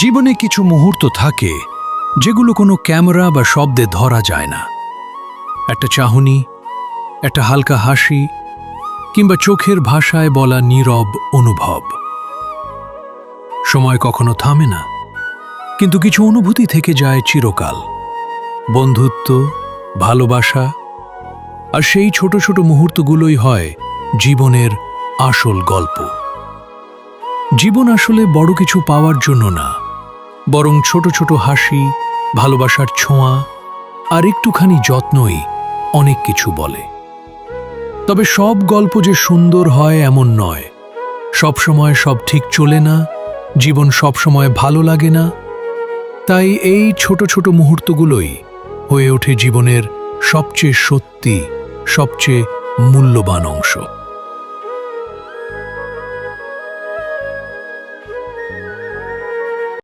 জীবনে কিছু মুহূর্ত থাকে যেগুলো কোনো ক্যামেরা বা শব্দে ধরা যায় না। একটা চাহনি, একটা হালকা হাসি, কিংবা চোখের ভাষায় বলা নীরব অনুভব। সময় কখনো থামে না, কিন্তু কিছু অনুভূতি থেকে যায় চিরকাল। বন্ধুত্ব, ভালোবাসা, আর সেই ছোট ছোট মুহূর্তগুলোই হয় জীবনের আসল গল্প। জীবন আসলে বড় কিছু পাওয়ার জন্য না বরং ছোট ছোট হাসি, ভালোবাসার ছোঁয়া আর একটুখানি যত্নই অনেক কিছু বলে। তবে সব গল্প যে সুন্দর হয় এমন নয়। সব সময় সব ঠিক চলে না, জীবন সব সময় ভালো লাগে না। তাই এই ছোট ছোট মুহূর্তগুলোই হয়ে ওঠে জীবনের সবচেয়ে সত্যি, সবচেয়ে মূল্যবান অংশ।